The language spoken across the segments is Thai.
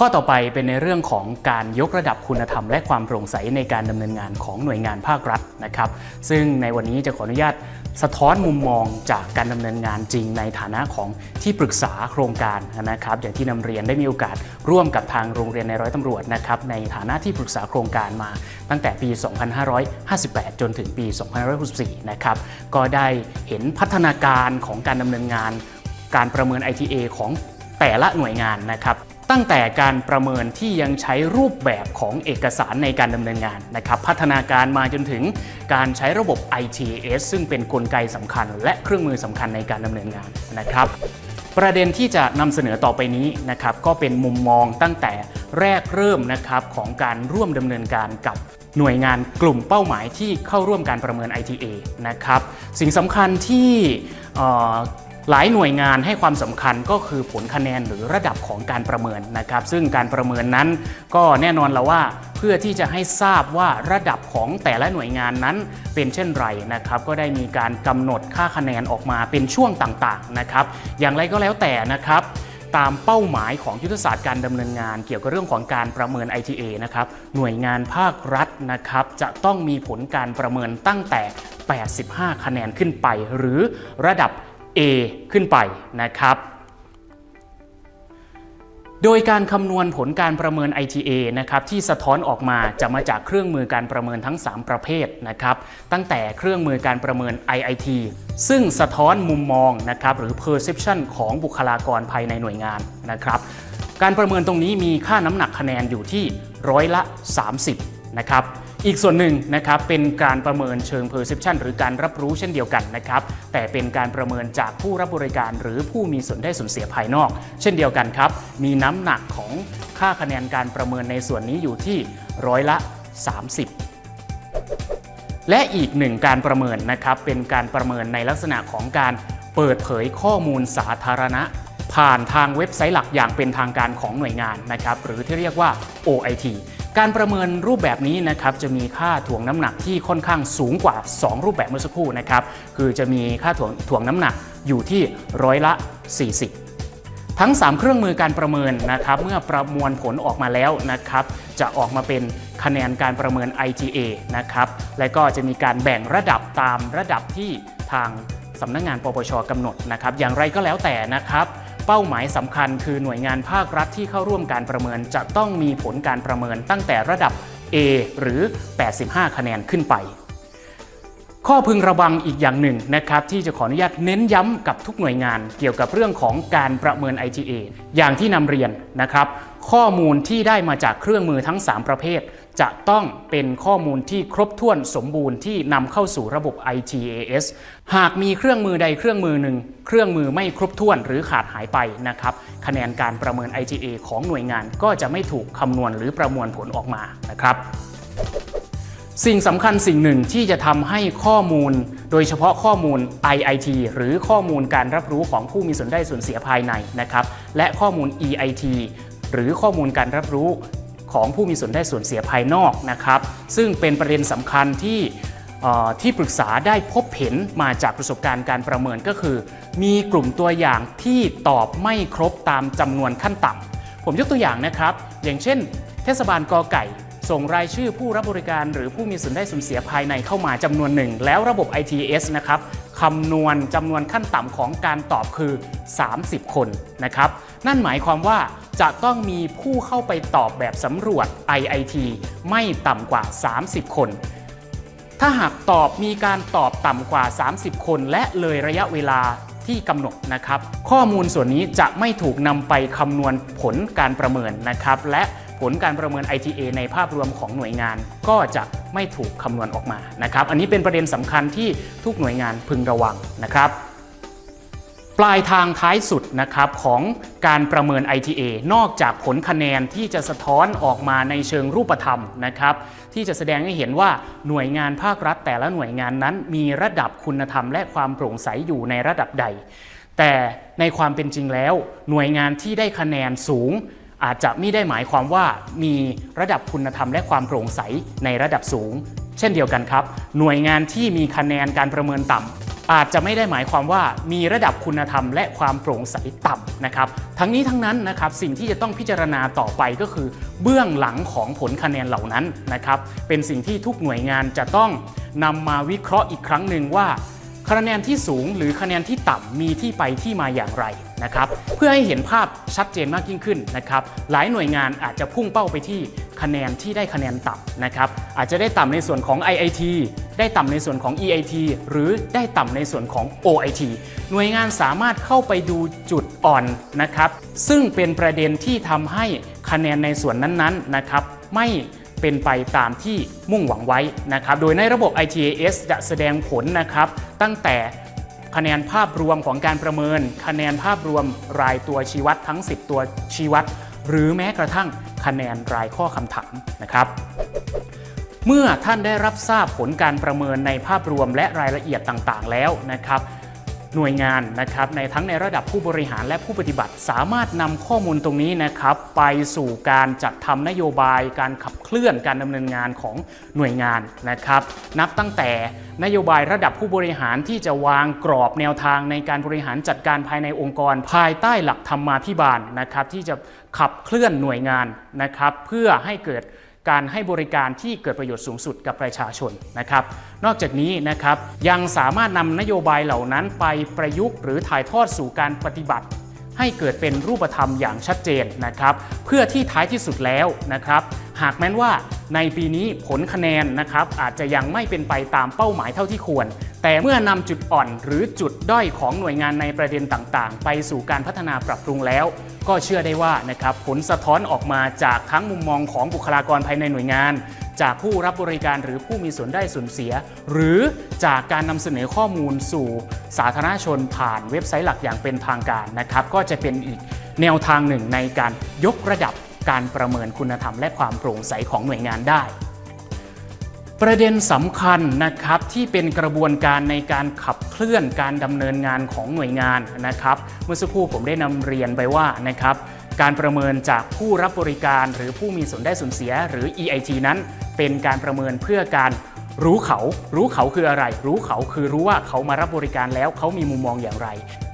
ข้อต่อไปเป็นในเรื่องของการยกระดับคุณธรรม และความโปร่งใสในการดำเนินงานของหน่วยงานภาครัฐนะครับ ซึ่งในวันนี้จะขออนุญาตสะท้อนมุมมองจากการดำเนินงานจริงในฐานะของที่ปรึกษาโครงการนะครับ อย่างที่นำเรียนได้มีโอกาสร่วมกับทางโรงเรียนในร้อยตำรวจนะครับในฐานะที่ปรึกษาโครงการมาตั้งแต่ปี 2558 จนถึงปี 2564 นะครับก็ได้เห็นพัฒนาการของการดำเนินงาน การประเมิน ITA ของแต่ละหน่วยงานนะครับ ตั้งแต่การประเมินที่ยังใช้รูปแบบของเอกสารในการดำเนินงานนะครับพัฒนาการมาจนถึงการใช้ระบบ ITS ซึ่งเป็นนกลไกสำคัญ และเครื่องมือสำคัญในการดำเนินงานนะครับประเด็นที่จะนำเสนอต่อไปนี้นะครับก็เป็นมุมมองตั้งแต่แรกเริ่มนะครับของการร่วมดำเนินการกับหน่วยงานกลุ่มเป้าหมายที่เข้าร่วมการประเมิน ITA นะครับสิ่งสำคัญที่ หลายหน่วยงานให้ความสำคัญก็คือผลคะแนนหรือระดับของการประเมินนะครับ ซึ่งการประเมินนั้นก็แน่นอนแล้วว่าเพื่อที่จะให้ทราบว่าระดับของแต่ละหน่วยงานนั้นเป็นเช่นไรนะครับ ก็ได้มีการกำหนดค่าคะแนนออกมาเป็นช่วงต่างๆนะครับ อย่างไรก็แล้วแต่นะครับตามเป้าหมายของยุทธศาสตร์การดำเนินงาน เกี่ยวกับเรื่องของการประเมิน ITA นะครับหน่วยงานภาครัฐนะครับจะต้องมีผลการประเมินตั้งแต่ 85 คะแนนขึ้นไป หรือระดับ A ขึ้นไปนะครับ โดยการคำนวณผลการประเมิน ITA นะครับที่สะท้อนออกมาจะมาจากเครื่องมือการประเมินทั้ง 3 ประเภทนะครับตั้งแต่เครื่องมือการประเมิน IIT ซึ่งสะท้อนมุมมองนะครับหรือ perception ของบุคลากรภายในหน่วยงานนะครับการประเมินตรงนี้มีค่าน้ำหนักคะแนนอยู่ที่ร้อยละ 30นะครับ อีกส่วนหนึ่งนะครับเป็นการประเมินเชิง perception หรือการรับรู้เช่นเดียวกันนะครับแต่เป็นการประเมินจากผู้รับบริการ หรือผู้มีส่วนได้ส่วนเสียภายนอก เช่นเดียวกันครับ มีน้ำหนักของค่าคะแนนการประเมินในส่วนนี้อยู่ที่ร้อยละ 30และอีกหนึ่งการประเมินนะครับเป็นการประเมินในลักษณะของการเปิดเผยข้อมูลสาธารณะ ผ่านทางเว็บไซต์หลักอย่างเป็นทางการของหน่วยงานนะครับหรือที่เรียกว่า OIT การประเมินรูปแบบนี้นะครับจะมีค่าถ่วงน้ำหนักที่ค่อนข้างสูงกว่า 2 รูปแบบเมื่อสักครู่นะครับคือจะมีค่าถ่วงถ่วงน้ำหนักอยู่ที่ร้อยละ 40 ทั้ง 3 เครื่องมือการประเมินนะครับเมื่อประมวลผลออกมาแล้วนะครับจะออกมาเป็นคะแนนการประเมิน ITA นะครับและก็จะมีการแบ่งระดับตามระดับที่ทางสำนักงงานปปชกำหนดนะครับอย่างไรก็แล้วแต่นะครับ เป้าหมายสำคัญคือหน่วยงานภาครัฐที่เข้าร่วมการประเมิน จะต้องมีผลการประเมินตั้งแต่ระดับ A หรือ 85 คะแนนขึ้นไป ข้อพึงระวังอีกอย่างหนึ่งนะครับ ที่จะขออนุญาตเน้นย้ำกับทุกหน่วยงานเกี่ยวกับเรื่องของการประเมิน ITA อย่างที่นำเรียนนะครับ ข้อมูลที่ได้มาจากเครื่องมือทั้ง 3 ประเภท จะต้องเป็นข้อมูลที่ครบถ้วนสมบูรณ์ที่นำเข้าสู่ระบบ ITAS หากมีเครื่องมือใดเครื่องมือหนึ่ง เครื่องมือไม่ครบถ้วนหรือขาดหายไปนะครับ คะแนนการประเมิน ITA ของหน่วยงานก็จะไม่ถูกคำนวณหรือประมวลผลออกมานะครับสิ่งสำคัญสิ่งหนึ่งที่จะทำให้ข้อมูล โดยเฉพาะข้อมูล IIT หรือข้อมูลการรับรู้ของผู้มีส่วนได้ส่วนเสียภายในนะครับ และข้อมูล EIT หรือข้อมูลการรับรู้ ของผู้มีส่วนได้ส่วนเสียภายนอกนะครับ ซึ่งเป็นประเด็นสำคัญที่ที่ปรึกษาได้พบเห็นมาจากประสบการณ์การประเมินก็คือ มีกลุ่มตัวอย่างที่ตอบไม่ครบตามจำนวนขั้นต่ำผมยกตัวอย่างนะครับ อย่างเช่น เทศบาลกอไก่ ส่งรายชื่อผู้รับบริการหรือผู้มีส่วนได้ส่วนเสียภายในเข้ามาจำนวนหนึ่ง แล้วระบบ ITS นะครับ คำนวณจำนวนขั้นต่ำของการตอบคือ 30 คนนะครับ นั่นหมายความว่าจะต้องมีผู้เข้าไปตอบแบบสำรวจ IIT ไม่ต่ำกว่า 30 คน ถ้าหากตอบมีการตอบต่ำกว่า 30 คน และเลยระยะเวลาที่กำหนดนะครับ ข้อมูลส่วนนี้จะไม่ถูกนำไปคำนวณผลการประเมินนะครับ และ ผลการประเมิน ITA ในภาพรวมของหน่วยงานก็จะไม่ถูกคำนวณออกมานะครับ อันนี้เป็นประเด็นสำคัญที่ทุกหน่วยงานพึงระวังนะครับ ปลายทางท้ายสุดนะครับของการประเมิน ITA นอกจากผลคะแนนที่จะสะท้อนออกมาในเชิงรูปธรรมนะครับ ที่จะแสดงให้เห็นว่าหน่วยงานภาครัฐแต่ละหน่วยงานนั้น มีระดับคุณธรรมและความโปร่งใสอยู่ในระดับใด แต่ในความเป็นจริงแล้ว หน่วยงานที่ได้คะแนนสูง อาจจะไม่ได้หมายความว่ามีระดับคุณธรรมและความโปร่งใสในระดับสูง เช่นเดียวกันครับ หน่วยงานที่มีคะแนนการประเมินต่ำอาจจะไม่ได้หมายความว่ามีระดับคุณธรรมและความโปร่งใสต่ำนะครับ ทั้งนี้ทั้งนั้นนะครับสิ่งที่จะต้องพิจารณาต่อไปก็คือ เบื้องหลังของผลคะแนนเหล่านั้นนะครับ เป็นสิ่งที่ทุกหน่วยงานจะต้องนำมาวิเคราะห์อีกครั้งหนึ่งว่า คะแนนที่สูงหรือคะแนนที่ต่ำมีที่ไปที่มาอย่างไรนะครับเพื่อให้เห็นภาพชัดเจนมากยิ่งขึ้นนะครับหลายหน่วยงานอาจจะพุ่งเป้าไปที่คะแนนที่ได้คะแนนต่ำนะครับอาจจะได้ต่ำในส่วนของ IIT ได้ต่ำในส่วนของ EIT หรือได้ต่ำในส่วนของ OIT หน่วยงานสามารถเข้าไปดูจุดอ่อนนะครับซึ่งเป็นประเด็นที่ทำให้คะแนนในส่วนนั้นๆนะครับไม่ เป็นไปตามที่มุ่งหวังไว้นะครับโดยในระบบ ITAS จะแสดงผลนะครับตั้งแต่คะแนนภาพรวมของการประเมิน คะแนนภาพรวมรายตัวชี้วัดทั้ง 10 ตัวชี้วัด หรือแม้กระทั่งคะแนนรายข้อคำถามนะครับเมื่อท่านได้รับทราบผลการประเมินในภาพรวมและรายละเอียดต่างๆ แล้วนะครับ หน่วยงานนะครับในทั้งในระดับผู้บริหารและผู้ปฏิบัติ สามารถนำข้อมูลตรงนี้นะครับไปสู่การจัดทำนโยบายการขับเคลื่อนการดำเนินงานของหน่วยงานนะครับ นับตั้งแต่นโยบายระดับผู้บริหารที่จะวางกรอบแนวทางในการบริหารจัดการภายในองค์กร ภายใต้หลักธรรมาภิบาลนะครับที่จะขับเคลื่อนหน่วยงานนะครับเพื่อให้เกิด การให้บริการที่เกิดประโยชน์สูงสุดกับประชาชนนะครับ นอกจากนี้นะครับยังสามารถนำนโยบายเหล่านั้นไปประยุกต์หรือถ่ายทอดสู่การปฏิบัติ ให้เกิดเป็นรูปธรรมอย่างชัดเจนนะครับ เพื่อที่ท้ายที่สุดแล้วนะครับ หากแม้นว่าในปีนี้ผลคะแนนนะครับอาจจะยังไม่เป็นไปตามเป้าหมายเท่าที่ควร แต่เมื่อนำจุดอ่อนหรือจุดด้อยของหน่วยงานในประเด็นต่างๆ ไปสู่การพัฒนาปรับปรุงแล้ว ก็เชื่อได้ว่านะครับผลสะท้อนออกมาจากทั้งมุมมองของบุคลากรภายในหน่วยงาน จากผู้รับบริการหรือผู้มีส่วนได้ส่วนเสีย หรือจากการนำเสนอข้อมูลสู่สาธารณชนผ่านเว็บไซต์หลักอย่างเป็นทางการนะครับก็จะเป็นอีกแนวทางหนึ่งในการยกระดับ การประเมินคุณธรรมและความโปร่งใสของหน่วยงานได้ ประเด็นสำคัญนะครับที่เป็นกระบวนการในการขับเคลื่อนการดำเนินงานของหน่วยงานนะครับ เมื่อสักครู่ผมได้นำเรียนไปว่านะครับการประเมินจากผู้รับบริการหรือผู้มีส่วนได้ส่วนเสียหรือ EIT นั้น เป็นการประเมินเพื่อการ รู้เขา รู้เขาคืออะไร รู้เขาคือรู้ว่าเขามารับบริการแล้วเขามีมุมมองอย่างไร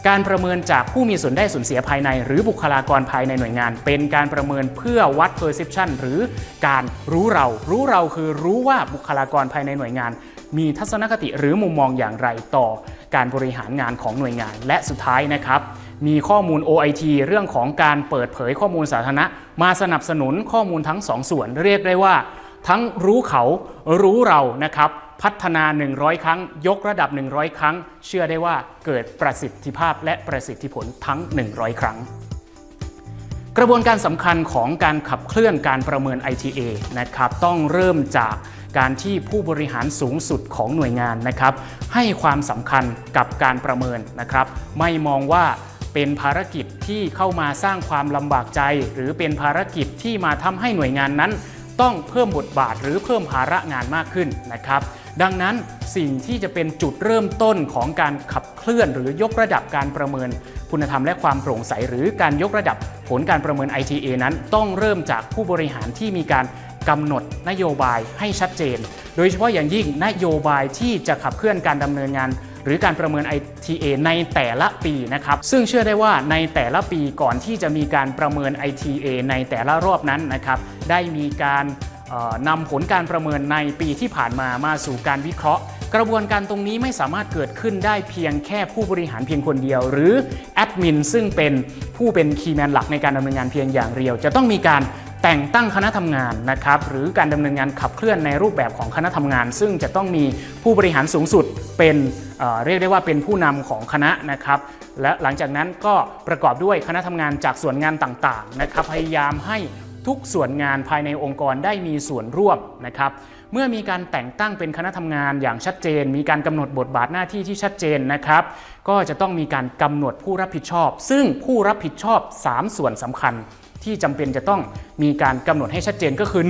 การประเมินจากผู้มีส่วนได้ส่วนเสียภายใน หรือบุคลากรภายในหน่วยงาน เป็นการประเมินเพื่อวัด perception หรือการรู้เรา รู้เราคือรู้ว่าบุคลากรภายในหน่วยงาน มีทัศนคติหรือมุมมองอย่างไรต่อการบริหารงานของหน่วยงาน และสุดท้ายนะครับมีข้อมูล OIT เรื่องของการเปิดเผยข้อมูลสาธารณะ มาสนับสนุนข้อมูลทั้งสองส่วน เรียกได้ว่า ทั้งรู้เขารู้เรานะครับ พัฒนา 100 ครั้ง ยกระดับ 100 ครั้ง เชื่อได้ว่าเกิดประสิทธิภาพและประสิทธิผลทั้ง 100 ครั้ง กระบวนการสำคัญของการขับเคลื่อนการประเมิน ITA นะครับต้องเริ่มจากการที่ผู้บริหารสูงสุดของหน่วยงานนะครับ ให้ความสำคัญกับการประเมินนะครับ ไม่มองว่าเป็นภารกิจที่เข้ามาสร้างความลำบากใจ หรือเป็นภารกิจที่มาทำให้หน่วยงานนั้น ต้องเพิ่มบทบาทหรือเพิ่มภาระงานมากขึ้นนะครับ ดังนั้นสิ่งที่จะเป็นจุดเริ่มต้นของการขับเคลื่อน หรือยกระดับการประเมิน คุณธรรมและความโปร่งใส หรือการยกระดับผลการประเมิน ITA นั้นต้องเริ่มจากผู้บริหารที่มีการกำหนดนโยบายให้ชัดเจน โดยเฉพาะอย่างยิ่งนโยบายที่จะขับเคลื่อนการดำเนินงาน หรือการประเมิน ITA ในแต่ละปีนะครับ ซึ่งเชื่อได้ว่าในแต่ละปีก่อนที่จะมีการประเมิน ITA ในแต่ละรอบนั้นนะครับ ได้มีการนำผลการประเมินในปีที่ผ่านมามาสู่การวิเคราะห์กระบวนการตรงนี้ไม่สามารถเกิดขึ้นได้เพียงแค่ผู้บริหารเพียงคนเดียว หรือแอดมินซึ่งเป็นผู้เป็นคีย์แมนหลักในการดำเนินงานเพียงอย่างเดียว จะต้องมีการ แต่งตั้งคณะทำงานนะครับหรือการดำเนินงานขับเคลื่อนในรูปแบบของคณะทำงาน ซึ่งจะต้องมีผู้บริหารสูงสุดเป็นเเรียกได้ว่าเป็นผู้นำของคณะนะครับ และหลังจากนั้นก็ประกอบด้วยคณะทำงานจากส่วนงานต่างๆนะครับพยายามให้ทุกส่วนงานภายในองค์กรได้มีส่วนร่วมนะครับเมื่อมีการแต่งตั้งเป็นคณะทำงานอย่างชัดเจน มีการกำหนดบทบาทหน้าที่ที่ชัดเจนนะครับ ก็จะต้องมีการกำหนดผู้รับผิดชอบ ซึ่งผู้รับผิดชอบ 3 ส่วนสำคัญ ที่จำเป็นจะต้องมีการกำหนดให้ชัดเจนก็คือ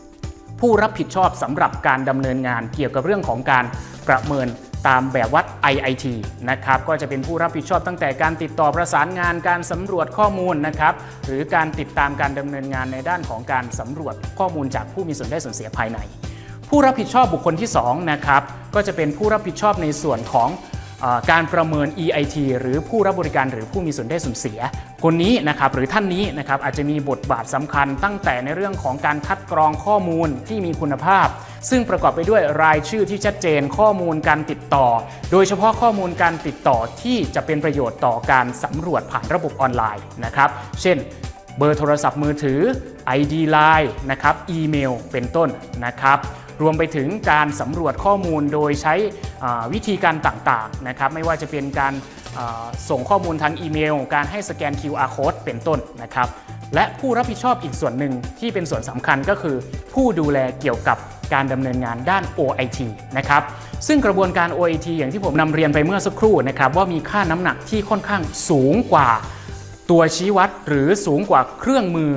1. ผู้รับผิดชอบสำหรับการดำเนินงานเกี่ยวกับเรื่องของการประเมินตามแบบวัด IIT นะครับ ก็จะเป็นผู้รับผิดชอบตั้งแต่การติดต่อประสานงานการสำรวจข้อมูลนะครับ หรือการติดตามการดำเนินงานในด้านของการสำรวจข้อมูลจากผู้มีส่วนได้ส่วนเสียภายใน ผู้รับผิดชอบบุคคลที่2นะครับ ก็จะเป็นผู้รับผิดชอบในส่วนของ การประเมิน EIT หรือผู้รับบริการหรือผู้มีส่วนได้ส่วนเสีย คนนี้นะครับหรือท่านนี้นะครับอาจจะมีบทบาทสำคัญตั้งแต่ในเรื่องของการคัดกรองข้อมูลที่มีคุณภาพ ซึ่งประกอบไปด้วยรายชื่อที่ชัดเจนข้อมูลการติดต่อ โดยเฉพาะข้อมูลการติดต่อที่จะเป็นประโยชน์ต่อการสำรวจผ่านระบบออนไลน์นะครับ เช่น เบอร์โทรศัพท์มือถือ ID Line นะครับ อีเมล เป็นต้นนะครับ รวมไปถึงการสำรวจข้อมูลโดยใช้วิธีการต่างๆนะครับ ไม่ว่าจะเป็นการส่งข้อมูลทางอีเมล การให้สแกน QR code เป็นต้นนะครับ และผู้รับผิดชอบอีกส่วนหนึ่งที่เป็นส่วนสำคัญก็คือ ผู้ดูแลเกี่ยวกับการดำเนินงานด้าน OIT นะครับ ซึ่งกระบวนการ OIT อย่างที่ผมนำเรียนไปเมื่อสักครู่นะครับว่ามีค่าน้ำหนักที่ค่อนข้างสูงกว่า ตัวชี้วัดหรือสูงกว่าเครื่องมือ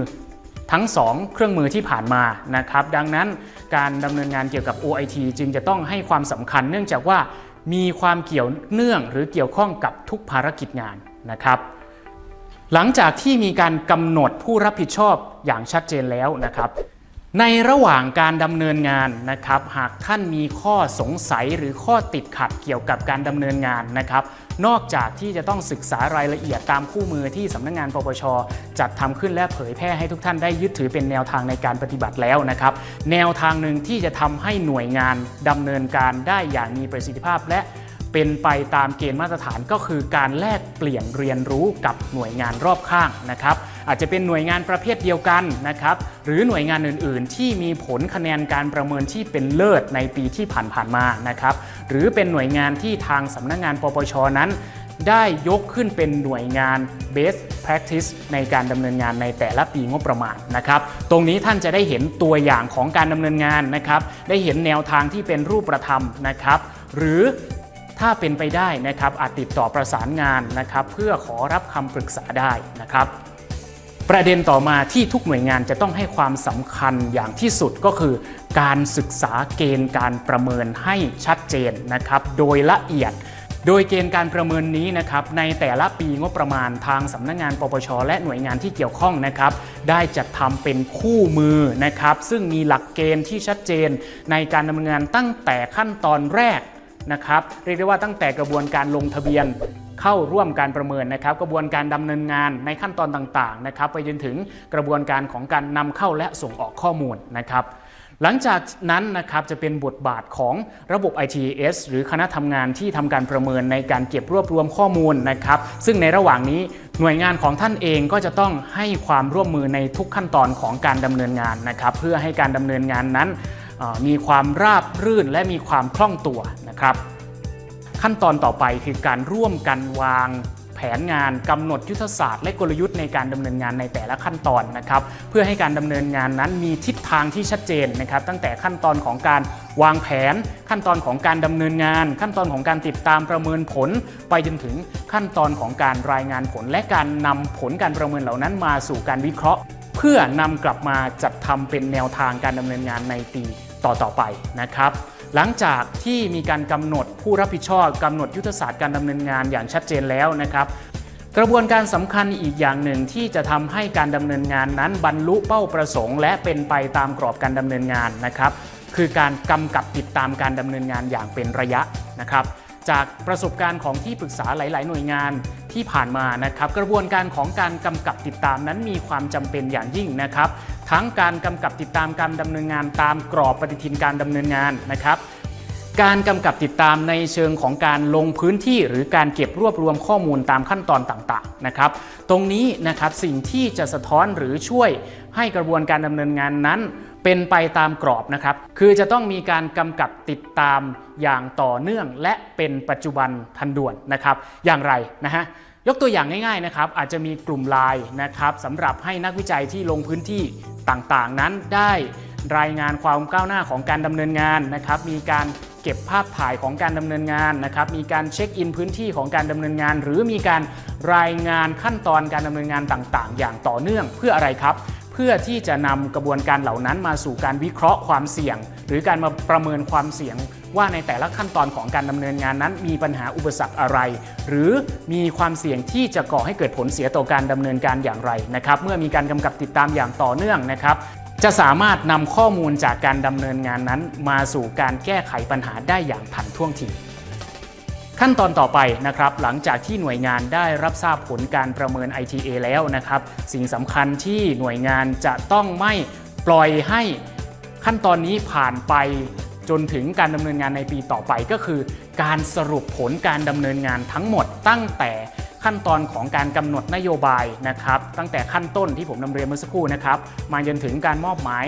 ทั้ง 2 เครื่องมือที่ผ่านมานะครับดังนั้นการดำเนินงานเกี่ยวกับ OIT จึงจะต้องให้ความสำคัญเนื่องจากว่ามีความเกี่ยวเนื่องหรือเกี่ยวข้องกับทุกภารกิจงานนะครับ หลังจากที่มีการกำหนดผู้รับผิดชอบอย่างชัดเจนแล้วนะครับ ในระหว่างการดำเนินงานนะครับ หากท่านมีข้อสงสัยหรือข้อติดขัดเกี่ยวกับการดำเนินงานนะครับ นอกจากที่จะต้องศึกษารายละเอียดตามคู่มือที่สำนักงานปปช จัดทำขึ้นและเผยแพร่ให้ทุกท่านได้ยึดถือเป็นแนวทางในการปฏิบัติแล้วนะครับ แนวทางหนึ่งที่จะทำให้หน่วยงานดำเนินการได้อย่างมีประสิทธิภาพและเป็นไปตามเกณฑ์มาตรฐานก็คือการแลกเปลี่ยนเรียนรู้กับหน่วยงานรอบข้างนะครับ อาจจะเป็นหน่วยงานประเภทเดียวกันนะครับหรือหน่วยงานอื่น ๆ ที่มีผลคะแนนการประเมินที่เป็นเลิศในปีที่ผ่านๆมานะครับหรือเป็นหน่วยงานที่ทางสำนักงานปปชนั้นได้ยกขึ้นเป็นหน่วยงาน best practice ในการดำเนินงานในแต่ละปีงบประมาณนะครับ ตรงนี้ท่านจะได้เห็นตัวอย่างของการดำเนินงานนะครับ ได้เห็นแนวทางที่เป็นรูปธรรมนะครับ หรือถ้าเป็นไปได้นะครับอาจติดต่อประสานงานนะครับ เพื่อขอรับคำปรึกษาได้นะครับ ประเด็นต่อมาที่ทุกหน่วยงานจะต้องให้ความสำคัญอย่างที่สุดก็คือ การศึกษาเกณฑ์การประเมินให้ชัดเจนนะครับ โดยละเอียด โดยเกณฑ์การประเมินนี้นะครับในแต่ละปีงบประมาณทางสำนักงานปปช และหน่วยงานที่เกี่ยวข้องนะครับ ได้จัดทำเป็นคู่มือนะครับ ซึ่งมีหลักเกณฑ์ที่ชัดเจน ในการดำเนินงานตั้งแต่ขั้นตอนแรกนะครับเรียกได้ว่าตั้งแต่กระบวนการลงทะเบียน เข้าร่วมการประเมินนะครับ กระบวนการดำเนินงานในขั้นตอนต่างๆนะครับไปจนถึงกระบวนการของการนำเข้าและส่งออกข้อมูลนะครับหลังจากนั้นนะครับจะเป็นบทบาทของระบบ ITS หรือคณะทำงานที่ทำการประเมินในการเก็บรวบรวมข้อมูลนะครับ ซึ่งในระหว่างนี้หน่วยงานของท่านเองก็จะต้องให้ความร่วมมือในทุกขั้นตอนของการดำเนินงานนะครับ เพื่อให้การดำเนินงานนั้นมีความราบรื่นและมีความคล่องตัวนะครับ ขั้นตอนต่อไปคือการร่วมกันวางแผนงานกำหนดยุทธศาสตร์และกลยุทธ์ในการดำเนินงานในแต่ละขั้นตอนนะครับ เพื่อให้การดำเนินงานนั้นมีทิศทางที่ชัดเจนนะครับ ตั้งแต่ขั้นตอนของการวางแผน ขั้นตอนของการดำเนินงาน ขั้นตอนของการติดตามประเมินผล ไปจนถึงขั้นตอนของการรายงานผล และการนำผลการประเมินเหล่านั้นมาสู่การวิเคราะห์ เพื่อนำกลับมาจัดทำเป็นแนวทางการดำเนินงานในปีต่อๆไปนะครับ หลังจากที่มีการกำหนดผู้รับผิดชอบกำหนดยุทธศาสตร์การดำเนินงานอย่างชัดเจนแล้วนะครับ กระบวนการสำคัญอีกอย่างหนึ่งที่จะทำให้การดำเนินงานนั้นบรรลุเป้าประสงค์ และเป็นไปตามกรอบการดำเนินงานนะครับ คือการกำกับติดตามการดำเนินงานอย่างเป็นระยะนะครับ จากประสบการณ์ของที่ปรึกษาหลาย ๆ หน่วยงานที่ผ่านมานะครับ กระบวนการของการกำกับติดตามนั้นมีความจำเป็นอย่างยิ่งนะครับ ทั้งการกำกับติดตามการดำเนินงานตามกรอบปฏิทินการดำเนินงานนะครับ การกำกับติดตามในเชิงของการลงพื้นที่ หรือการเก็บรวบรวมข้อมูลตามขั้นตอนต่างๆนะครับ ตรงนี้นะครับสิ่งที่จะสะท้อนหรือช่วยให้กระบวนการดำเนินงานนั้น เป็นไปตามกรอบนะครับ คือจะต้องมีการกำกับติดตามอย่างต่อเนื่อง และเป็นปัจจุบันทันด่วนนะครับ อย่างไรนะฮะยกตัวอย่างง่ายๆนะครับอาจจะมีกลุ่มไลน์นะครับสำหรับให้นักวิจัยที่ลงพื้นที่ต่างๆ นั้นได้รายงานความก้าวหน้าของการดำเนินงานนะครับ มีการ เก็บภาพถ่ายของการดำเนินงานนะครับมีการเช็คอินพื้นที่ของการดำเนินงาน หรือมีการรายงานขั้นตอนการดำเนินงานต่าง ๆ อย่างต่อเนื่องเพื่ออะไรครับเพื่อที่จะนำกระบวนการเหล่านั้นมาสู่การวิเคราะห์ความเสี่ยง หรือการมาประเมินความเสี่ยง ว่าในแต่ละขั้นตอนของการดำเนินงานนั้นมีปัญหาอุปสรรคอะไร หรือมีความเสี่ยงที่จะก่อให้เกิดผลเสียต่อการดำเนินการอย่างไรนะครับเมื่อมีการกำกับติดตามอย่างต่อเนื่องนะครับ จะสามารถนำข้อมูลจากการดำเนินงานนั้น มาสู่การแก้ไขปัญหาได้อย่างทันท่วงทีขั้นตอนต่อไปนะครับหลังจากที่หน่วยงานได้รับทราบผลการประเมิน ITA แล้วนะครับ สิ่งสำคัญที่หน่วยงานจะต้องไม่ปล่อยให้ขั้นตอนนี้ผ่านไปจนถึงการดำเนินงานในปีต่อไปก็คือ การสรุปผลการดำเนินงานทั้งหมดตั้งแต่ ขั้นตอนของการกำหนดนโยบายนะครับ ตั้งแต่ขั้นต้นที่ผมนำเรียนเมื่อสักครู่นะครับ มาจนถึงการมอบหมาย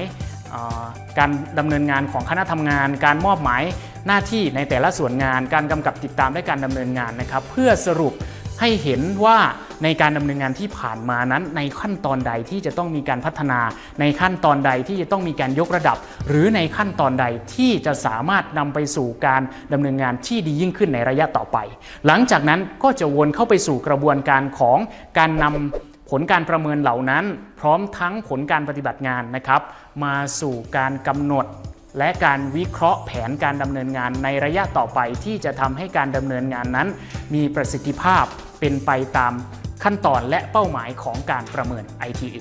การดำเนินงานของคณะทำงาน การมอบหมายหน้าที่ในแต่ละส่วนงาน การกำกับติดตามและการดำเนินงานนะครับ เพื่อสรุป ให้เห็นว่าในการดำเนินงานที่ผ่านมานั้น ในขั้นตอนใดที่จะต้องมีการพัฒนา ในขั้นตอนใดที่จะต้องมีการยกระดับ หรือในขั้นตอนใดที่จะสามารถนำไปสู่การดำเนินงานที่ดียิ่งขึ้นในระยะต่อไป หลังจากนั้นก็จะวนเข้าไปสู่กระบวนการของการนำผลการประเมินเหล่านั้น พร้อมทั้งผลการปฏิบัติงานนะครับ มาสู่การกำหนดและการวิเคราะห์แผนการดำเนินงานในระยะต่อไปที่จะทำให้การดำเนินงานนั้น มีประสิทธิภาพ เป็นไปตามขั้นตอนและเป้าหมายของการประเมิน ITA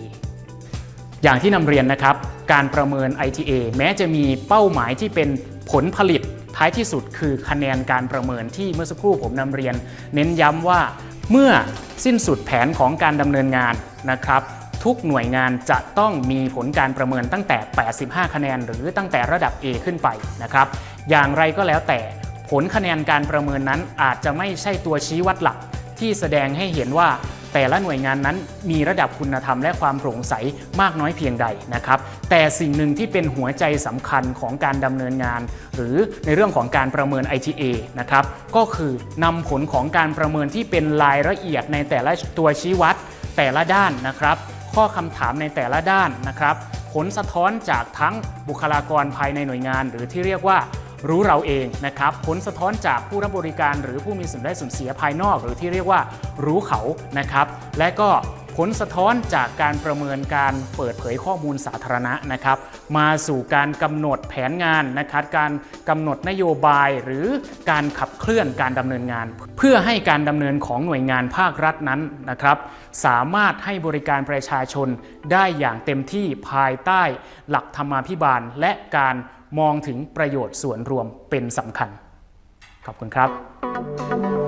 อย่างที่นำเรียนนะครับ การประเมิน ITA แม้จะมีเป้าหมายที่เป็นผลผลิตท้ายที่สุดคือคะแนนการประเมินที่เมื่อสักครู่ผมนำเรียน เน้นย้ำว่าเมื่อสิ้นสุดแผนของการดำเนินงานนะครับ ทุกหน่วยงานจะต้องมีผลการประเมินตั้งแต่ 85 คะแนน หรือตั้งแต่ระดับ A ขึ้นไปนะครับ อย่างไรก็แล้วแต่ผลคะแนนการประเมินนั้นอาจจะไม่ใช่ตัวชี้วัดหลัก ที่แสดงให้เห็นว่าแต่ละหน่วยงานนั้นมีระดับคุณธรรมและความโปร่งใสมากน้อยเพียงใดนะครับ แต่สิ่งหนึ่งที่เป็นหัวใจสำคัญของการดำเนินงาน หรือในเรื่องของการประเมิน ITA นะครับก็คือนำผลของการประเมินที่เป็นรายละเอียดในแต่ละตัวชี้วัด แต่ละด้านนะครับ ข้อคำถามในแต่ละด้านนะครับ ผลสะท้อนจากทั้งบุคลากรภายในหน่วยงาน หรือที่เรียกว่า รู้เราเองนะครับ ผลสะท้อนจากผู้รับบริการหรือผู้มีส่วนได้ส่วนเสียภายนอก หรือที่เรียกว่ารู้เขานะครับ และก็ผลสะท้อนจากการประเมินการเปิดเผยข้อมูลสาธารณะนะครับ มาสู่การกำหนดแผนงานนะครับการกำหนดนโยบายหรือการขับเคลื่อนการดำเนินงาน เพื่อให้การดำเนินของหน่วยงานภาครัฐนั้นนะครับ สามารถให้บริการประชาชนได้อย่างเต็มที่ภายใต้หลักธรรมาภิบาลและการ มองถึงประโยชน์ส่วนรวมเป็นสำคัญ ขอบคุณครับ